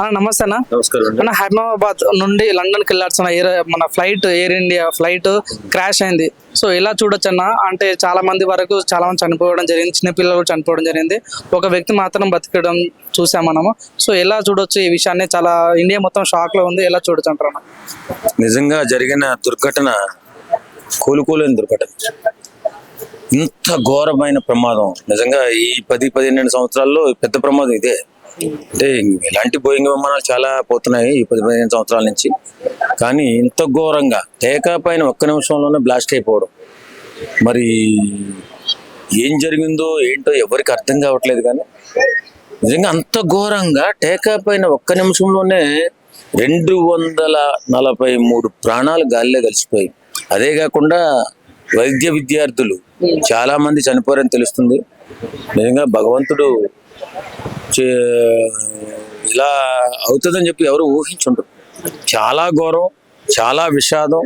నమస్తే అన్న. నమస్కారం హైదరాబాద్ నుండి లండన్కి వెళ్ళాల్సిన ఎయిర్ మన flight air India flight crash అయింది. సో ఎలా చూడొచ్చు అన్న? అంటే చాలా మంది వరకు చాలా మంది చనిపోవడం జరిగింది చిన్నపిల్లలు చనిపోవడం జరిగింది. ఒక వ్యక్తి మాత్రం బతికడం చూసాం మనము. సో ఎలా చూడొచ్చు ఈ విషయాన్ని? చాలా ఇండియా మొత్తం షాక్లో ఉంది. ఎలా చూడొచ్చు అంటారు నిజంగా జరిగిన దుర్ఘటన కోలుకోలేని దుర్ఘటన. ఇంత ఘోరమైన ప్రమాదం. నిజంగా ఈ పది పదిహేను సంవత్సరాల్లో పెద్ద ప్రమాదం ఇదే. అంటే ఇలాంటి బోయింగ్ విమానాలు చాలా పోతున్నాయి ఈ పది పదిహేను సంవత్సరాల నుంచి. కానీ ఇంత ఘోరంగా టేకా పైన ఒక్క నిమిషంలోనే బ్లాస్ట్ అయిపోవడం. మరి ఏం జరిగిందో ఏంటో ఎవరికి అర్థం కావట్లేదు కానీ నిజంగా అంత ఘోరంగా టేకా పైన ఒక్క నిమిషంలోనే రెండు వందల నలభై మూడు ప్రాణాలు గాలిలో కలిసిపోయి అదే కాకుండా వైద్య విద్యార్థులు చాలా మంది చనిపోయారని తెలుస్తుంది. నిజంగా భగవంతుడు చే- ఇలా అవుతుందని చెప్పి ఎవరు ఊహించుంటారు చాలా ఘోరం చాలా విషాదం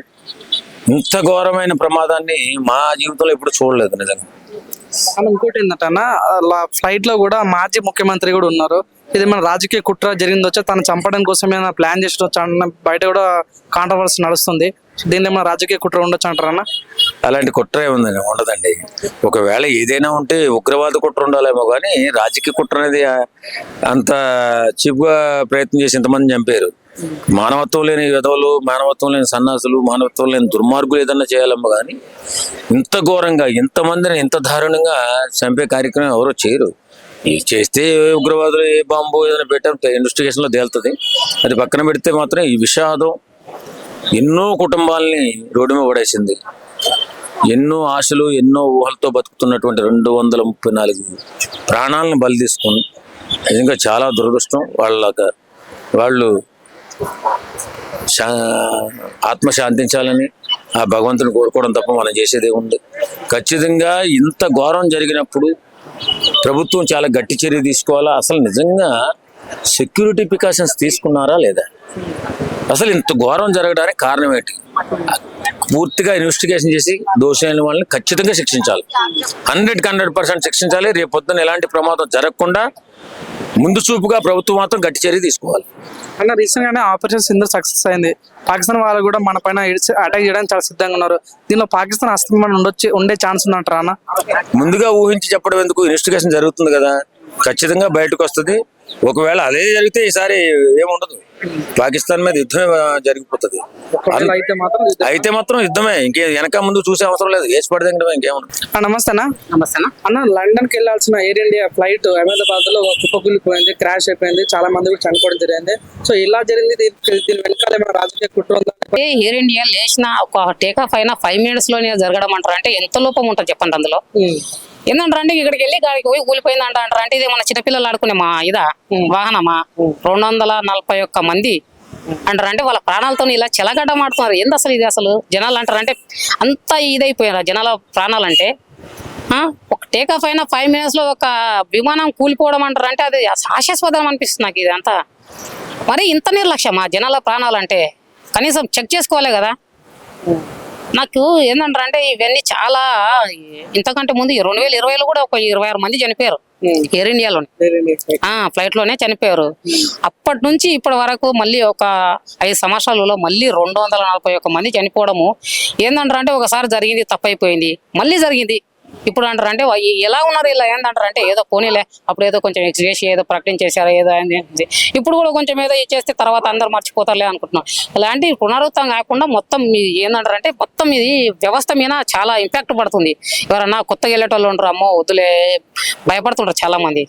ఇంత ఘోరమైన ప్రమాదాన్ని మా జీవితంలో ఇప్పుడు చూడలేదు నిజంగా. ఇంకోటి ఏంటంటే అన్న అలా ఫ్లైట్లో కూడా మాజీ ముఖ్యమంత్రి కూడా ఉన్నారు. ఇది మన రాజకీయ కుట్ర జరిగిందొచ్చా? తను చంపడం కోసం ఏమైనా ప్లాన్ చేసి అన్న బయట కూడా కాంట్రవర్సీ నడుస్తుంది. దీన్ని ఏమైనా రాజకీయ కుట్ర ఉండొచ్చు అంటారన్న అలాంటి కుట్ర ఏముందండి? ఉండదండి. ఒకవేళ ఏదైనా ఉంటే ఉగ్రవాద కుట్ర ఉండాలేమో కానీ రాజకీయ కుట్ర అనేది అంత చీప్గా ప్రయత్నం చేసి ఇంతమంది చంపారు. మానవత్వం లేని విధవలు మానవత్వం లేని సన్నాసులు మానవత్వం లేని దుర్మార్గులు ఏదన్నా చేయాలేమో కానీ ఇంత ఘోరంగా ఇంతమందిని ఇంత దారుణంగా చంపే కార్యక్రమం ఎవరో చేయరు. ఇది చేస్తే ఉగ్రవాదులు ఏ బాంబు ఏదైనా పెట్టారు ఇన్వెస్టిగేషన్లో తేలుతుంది. అది పక్కన పెడితే మాత్రం ఈ విషాదం ఎన్నో కుటుంబాలని రోడ్డు మీద పడేసింది. ఎన్నో ఆశలు ఎన్నో ఊహలతో బతుకుతున్నటువంటి రెండు వందల ముప్పై నాలుగు ప్రాణాలను బలి తీసుకుని నిజంగా చాలా దురదృష్టం. వాళ్ళ వాళ్ళు శా ఆత్మ శాంతించాలని ఆ భగవంతుని కోరుకోవడం తప్ప మనం చేసేదే ఉంది ఖచ్చితంగా ఇంత ఘోరం జరిగినప్పుడు ప్రభుత్వం చాలా గట్టి చర్య తీసుకోవాలా? అసలు నిజంగా సెక్యూరిటీ ప్రికాషన్స్ తీసుకున్నారా లేదా? అసలు ఇంత ఘోరం జరగడానికి కారణం ఏంటి? పూర్తిగా ఇన్వెస్టిగేషన్ చేసి దోషులైన వాళ్ళని ఖచ్చితంగా శిక్షించాలి. హండ్రెడ్కి హండ్రెడ్ పర్సెంట్ శిక్షించాలి. రేపు పొద్దున ఎలాంటి ప్రమాదం జరగకుండా ముందు చూపుగా ప్రభుత్వం మాత్రం గట్టి చర్య తీసుకోవాలి. అన్న రీసెంట్ గానే ఆపరేషన్ సింధు సక్సెస్ అయింది. పాకిస్తాన్ వాళ్ళు కూడా మన పైన అటాక్ చేయడానికి చాలా సిద్ధంగా ఉన్నారు. దీనిలో పాకిస్తాన్ అస్తమానం ఉండొచ్చు ఉండే ఛాన్స్ ఉందంటారా అన్న? ముందుగా ఊహించి చెప్పడం ఎందుకు? ఇన్వెస్టిగేషన్ జరుగుతుంది కదా. ఖచ్చితంగా బయటకు వస్తుంది. ఒకవేళ అదే జరిగితే ఈసారి ఏముండదు. పాకిస్తాన్ మీద యుద్ధమే జరిగిపోతుంది. అయితే మాత్రం ఇది- అయితే మాత్రం యుద్ధమే. ఇంకే వెనక ముందు చూసే అవసరం లేదు. వేసి పడితే ఇంకేముండదు. ఆ, నమస్తే అన్న నమస్తే అన్న లండన్కి వెళ్ళాల్సిన ఎయిర్ ఇండియా ఫ్లైట్ అహ్మదాబాద్లో కుప్పకూలిపోయింది క్రాష్ అయిపోయింది చాలా మంది కూడా చనిపోవడం జరిగింది. సో ఇలా జరిగింది దీని వెనకాల ఏమైనా రాజకీయ కుట్ర ఎయిర్ ఇండియా లేచిన ఒక టేక్ ఆఫ్ అయినా ఫైవ్ మినిట్స్లోనే జరగడం అంటారు? అంటే ఎంత లోపం ఉంటుంది చెప్పండి అందులో? ఏందంటారు అంటే ఇక్కడికి వెళ్ళి గాడికి పోయి కూలిపోయింది అంట అంటారు. అంటే ఇది మన చిన్నపిల్లలు ఆడుకునే మా ఇదా వాహనమా? రెండు వందల నలభై ఒక్క మంది అంటారు. అంటే వాళ్ళ ప్రాణాలతో ఇలా చెలగడ్డ మాడుతున్నారు. ఏంది అసలు ఇది అసలు? జనాలు అంటారు. అంటే అంత ఇదైపోయారు జనాల ప్రాణాలంటే. ఆ, ఒక టేక్ ఆఫ్ అయినా ఫైవ్ మినిట్స్లో ఒక విమానం కూలిపోవడం అంటారు. అంటే అది హాస్యాస్పదం అనిపిస్తుంది నాకు ఇది అంతా. మరి ఇంత నిర్లక్ష్యమా జనాల ప్రాణాలంటే? కనీసం చెక్ చేసుకోవాలి కదా. నాకు ఏంటంటారు అంటే ఇవన్నీ చాలా ఇంతకంటే ముందు రెండు వేల ఇరవైలో కూడా ఒక ఇరవై ఆరు మంది చనిపోయారు. ఎయిర్ ఇండియాలో ఆ ఫ్లైట్లోనే చనిపోయారు. అప్పటి నుంచి ఇప్పటి వరకు మళ్ళీ ఒక ఐదు సంవత్సరాలలో మళ్ళీ రెండు వందల నలభై ఒక్క మంది చనిపోవడము. ఏందంటారు అంటే ఒకసారి జరిగింది తప్పైపోయింది మళ్ళీ జరిగింది. ఇప్పుడు అంటారు అంటే ఎలా ఉన్నారు ఇలా ఏందంటారు అంటే ఏదో పోనీలే అప్పుడు ఏదో కొంచెం ఎక్స్ చేసి ఏదో ప్రకటన చేశారు ఏదో అని ఇప్పుడు కూడా కొంచెం ఏదో ఇచ్చేస్తే తర్వాత అందరు మర్చిపోతారులే అనుకుంటున్నాం ఇలాంటి పునరుత్వం కాకుండా మొత్తం ఏందంటారంటే మొత్తం ఇది వ్యవస్థ మీద చాలా ఇంపాక్ట్ పడుతుంది. ఎవరన్నా కొత్తగా వెళ్ళేటోళ్ళు ఉంటారు అమ్మో వద్దులే భయపడుతుంటారు చాలా మంది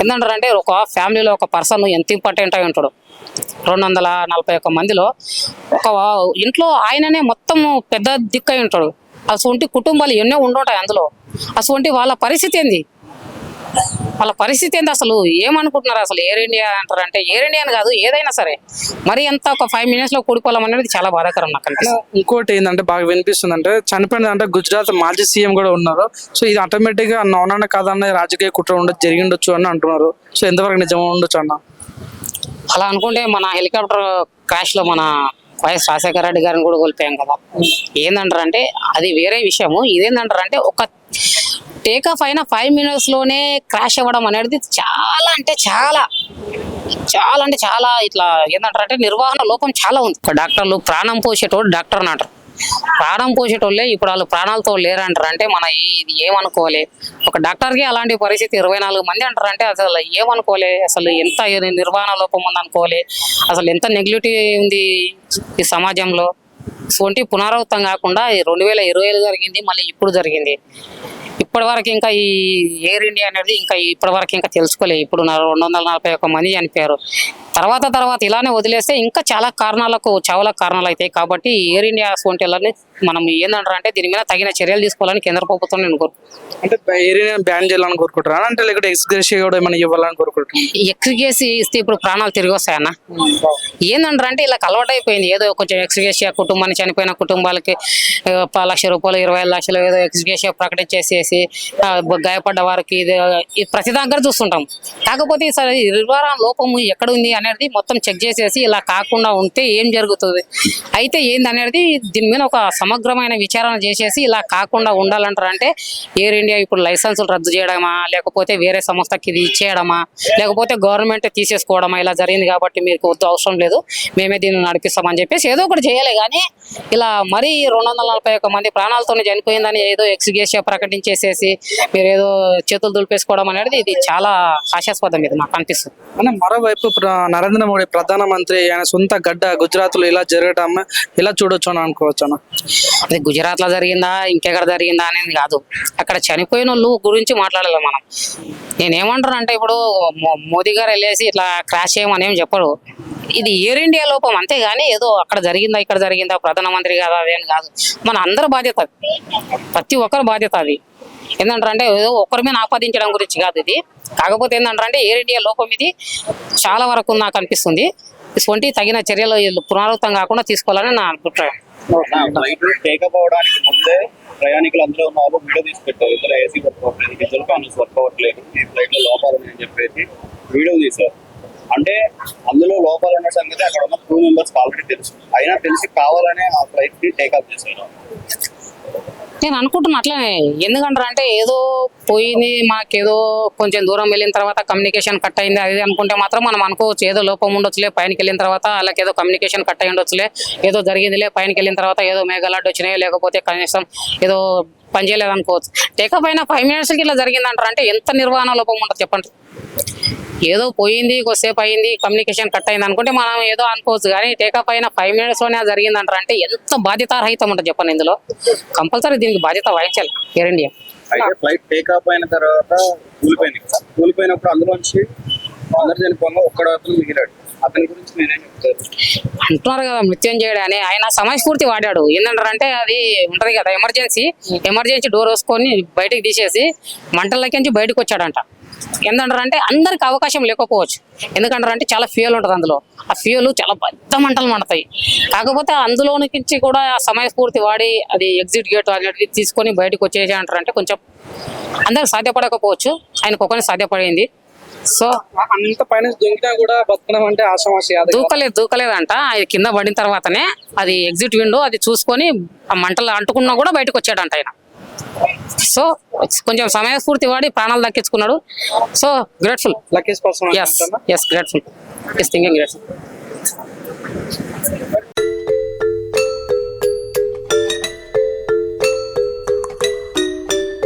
ఎందుకంటారంటే ఒక ఫ్యామిలీలో ఒక పర్సన్ ఎంత ఇంపార్టెంట్ అయి ఉంటాడు. రెండు వందల నలభై ఒక్క మందిలో ఒక ఇంట్లో ఆయననే మొత్తం పెద్ద దిక్కు అయి ఉంటాడు. అటువంటి కుటుంబాలు ఎన్నో ఉండుంటాయి అందులో. అటువంటి వాళ్ళ పరిస్థితి ఏంది? వాళ్ళ పరిస్థితి ఏంది అసలు? ఏమనుకుంటున్నారు అసలు ఎయిర్ ఇండియా అంటారు అంటే ఎయిర్ ఇండియా అని కాదు ఏదైనా సరే. మరి ఎంత ఒక ఫైవ్ మినిట్స్లో కూడిపోవడం అనేది చాలా బాధాకరం నాకు ఇంకోటి ఏంటంటే బాగా వినిపిస్తుంది అంటే చనిపోయిన అంటే గుజరాత్ మాజీ సీఎం కూడా ఉన్నారు. సో ఇది ఆటోమేటిక్గా అవునన్నా కాదన్న రాజకీయ కుట్ర ఉండొచ్చు జరిగిండొచ్చు అని అంటున్నారు. సో ఎంతవరకు నిజం ఉండొచ్చు అన్న? అలా అనుకుంటే మన హెలికాప్టర్ క్రాష్లో మన వైఎస్ రాజశేఖర రెడ్డి గారిని కూడా కోల్పోయాం కదా. ఏందంటారంటే అది వేరే విషయము. ఇదేందంటారంటే ఒక టేక్ ఆఫ్ అయిన ఫైవ్ మినిట్స్లోనే క్రాష్ అవ్వడం అనేది చాలా అంటే చాలా చాలా అంటే చాలా ఇట్లా ఏంటంటారంటే నిర్వహణ లోపం చాలా ఉంది. ఒక డాక్టర్లు ప్రాణం పోసేటోడు డాక్టర్ అని అంటారు. ప్రాణం పోసేటోళ్ళే ఇప్పుడు వాళ్ళు ప్రాణాలతో లేరంటారు. అంటే మన ఇది ఏమనుకోవాలి? ఒక డాక్టర్కి అలాంటి పరిస్థితి ఇరవై నాలుగు మంది అంటారు అంటే అసలు ఏమనుకోవాలి? అసలు ఎంత నిర్వహణ లోపం ఉంది అనుకోవాలి అసలు ఎంత నెగిటివిటీ ఉంది ఈ సమాజంలో? ఇటువంటి పునరావృతం కాకుండా రెండు వేల ఇరవై జరిగింది మళ్ళీ ఇప్పుడు జరిగింది. ఇప్పటి వరకు ఇంకా ఈ ఎయిర్ ఇండియా అనేది ఇంకా ఇప్పటి వరకు ఇంకా తెలుసుకోలేదు. ఇప్పుడు రెండు వందల నలభై ఒక్క మంది చనిపోయారు. తర్వాత తర్వాత ఇలానే వదిలేస్తే ఇంకా చాలా కారణాలకు చాలా కారణాలు అవుతాయి కాబట్టి ఎయిర్ ఇండియా వంటి మనం ఏంటంటారు అంటే దీని మీద తగిన చర్యలు తీసుకోవాలని కేంద్ర ప్రభుత్వం నేను కోరుకుంటున్నాను. అంటే ఏరియా బ్యాన్ చేయాలని కోరుకుంటారా అంటే లేకపోతే ఎక్స్గ్రేషియా కూడా ఏమైనా ఇవ్వాలని కోరుకుంటున్నారు? ఎక్స్గేసి ఇస్తే ఇప్పుడు ప్రాణాలు తిరిగి వస్తాయన్న ఏందంటారు అంటే ఇలా అలవాటు అయిపోయింది ఏదో కొంచెం ఎక్స్గేషియా కుటుంబాన్ని చనిపోయిన కుటుంబాలకి లక్ష రూపాయలు ఇరవై లక్షలు ఏదో ఎక్స్గేషియా ప్రకటించేసేసి గాయపడ్డ వారికి ఇది ప్రతి దగ్గర చూస్తుంటాం. కాకపోతే ఈసారి నిర్వహణ లోపము ఎక్కడ ఉంది అనేది మొత్తం చెక్ చేసేసి ఇలా కాకుండా ఉంటే ఏం జరుగుతుంది? అయితే ఏంది అనేది దీని మీద ఒక సమగ్రమైన విచారణ చేసేసి ఇలా కాకుండా ఉండాలంటారు అంటే ఎయిర్ ఇండియా ఇప్పుడు లైసెన్సులు రద్దు చేయడమా? లేకపోతే వేరే సంస్థకి ఇది ఇచ్చేయడమా? లేకపోతే గవర్నమెంట్ తీసేసుకోవడమా? ఇలా జరిగింది కాబట్టి మీకు వద్దు అవసరం లేదు. మేమే దీన్ని నడిపిస్తామని చెప్పేసి ఏదో ఒకటి చేయాలి. కానీ ఇలా మరీ రెండు వందల నలభై ఒక్క మంది ప్రాణాలతో చనిపోయిందని ఏదో ఎక్స్గేషియా ప్రకటించేసేసి మీరు ఏదో చేతులు దులిపేసుకోవడం అనేది ఇది చాలా హాస్యాస్పదం ఇది నాకు అనిపిస్తుంది. మరోవైపు నరేంద్ర మోడీ ప్రధానమంత్రి ఆయన సొంత గడ్డ గుజరాత్లో ఇలా జరగటం ఇలా చూడొచ్చు అని అనుకోవచ్చు అది గుజరాత్లో జరిగిందా? ఇంకెక్కడ జరిగిందా అనేది కాదు. అక్కడ చనిపోయిన వాళ్ళు గురించి మాట్లాడాలి మనం. నేనేమంటాను అంటే ఇప్పుడు మో- మోదీ గారు వెళ్ళేసి ఇట్లా క్రాష్ చేయమని ఏం చెప్పడు. ఇది ఎయిర్ ఇండియా లోపం అంతేగాని ఏదో అక్కడ జరిగిందా ఇక్కడ జరిగిందా ప్రధానమంత్రి కదా అదేం కాదు. మన అందరి బాధ్యత ప్రతి ఒక్కరి బాధ్యత అది. ఏంటంటారంటే ఏదో ఒక్కరి మీద ఆపాదించడం గురించి కాదు ఇది. కాకపోతే ఏంటంటారంటే ఎయిర్ ఇండియా లోపం ఇది చాలా వరకు నాకు అనిపిస్తుంది. ఇటువంటి తగిన చర్యలు పునరావృతం కాకుండా తీసుకోవాలని నా అభిప్రాయం. ఫ్లైట్ టేకప్ అవడానికి ముందే ప్రయాణికులు అందులో ఉన్న వాళ్ళు వీడియో తీసి పెట్టారు ఇందులో ఏసీ వర్క్ అవ్వట్లేదు డీజిల్ ఫ్యాన్స్ వర్క్ అవ్వట్లేదు ఈ ఫ్లైట్లో లోపాలు ఉన్నాయని చెప్పేసి వీడియో తీశారు. అంటే అందులో లోపాలు ఉన్న సంగతి అక్కడ ఉన్న క్రూ మెంబర్స్ ఆల్రెడీ తెలుసు. అయినా తెలిసి కావాలనే ఆ ఫ్లైట్ని టేకప్ చేశారు. నేను అనుకుంటున్నా అట్లనే. ఎందుకంటారు అంటే ఏదో పోయింది మాకేదో కొంచెం దూరం వెళ్ళిన తర్వాత కమ్యూనికేషన్ కట్ అయింది అది అనుకుంటే మాత్రం మనం అనుకోవచ్చు. ఏదో లోపం ఉండొచ్చులే పైనకి వెళ్ళిన తర్వాత వాళ్ళకి ఏదో కమ్యూనికేషన్ కట్ అయి ఉండొచ్చులే ఏదో జరిగిందిలే పైనకి వెళ్ళిన తర్వాత ఏదో మేఘాలడ్డు వచ్చినాయి లేకపోతే కనీసం ఏదో పని అనుకోవచ్చు టేకప్ అయినా ఫైవ్ మినిట్స్కి ఇలా జరిగిందంటారు అంటే ఎంత నిర్వహణ లోపం ఉంటుంది చెప్పండి. ఏదో పోయింది కొద్దిసేపు అయింది కమ్యూనికేషన్ కట్ అయింది అనుకుంటే మనం ఏదో అనుకోవచ్చు కానీ టేకప్ అయిన ఫైవ్ మినిట్స్లోనే అది జరిగిందంటారు అంటే ఎంత బాధ్యతారహితం ఉంటుంది చెప్పండి ఇందులో. కంపల్సరీ దీనికి బాధ్యత వహించాలి ఎయిర్ ఇండియా ఫ్లైట్ అయిన తర్వాత కూలిపోయింది కూలిపోయినప్పుడు అందులోంచి అందరు చనిపోగా ఒక్కడ అతను మిగిలాడు. అతని గురించి నేనేం చెప్తారు అంటున్నారు కదా మృత్యం చేయడం అని. ఆయన సమయస్ఫూర్తి వాడాడు. ఏంటంటారంటే అది ఉంటది కదా ఎమర్జెన్సీ. ఎమర్జెన్సీ డోర్ వేసుకొని బయటికి తీసేసి మంటలకించి బయటకు వచ్చాడంట. ఏంటంటారంటే అందరికి అవకాశం లేకపోవచ్చు. ఎందుకంటారంటే చాలా ఫ్యూయల్ ఉంటుంది అందులో. ఆ ఫ్యూయల్ చాలా పెద్ద మంటలు మండతాయి. కాకపోతే అందులో నుంచి కూడా ఆ సమయస్ఫూర్తి వాడి అది ఎగ్జిట్ గేట్ అనేది తీసుకొని బయటకు వచ్చేసి అంటారంటే కొంచెం అందరికి సాధ్యపడకపోవచ్చు. ఆయనకు ఒకరికి సాధ్యపడింది. సో అంత పైన కూడా బతకడం అంటే దూకలేదు దూకలేదంట. అది కింద పడిన తర్వాతనే అది ఎగ్జిట్ విండో అది చూసుకొని ఆ మంటలు అంటుకున్నా కూడా బయటకు వచ్చాడంట ఆయన. సో కొంచెం సమయస్ఫూర్తి వాడి ప్రాణాలు దక్కించుకున్నాడు. So grateful yes grateful thinking grateful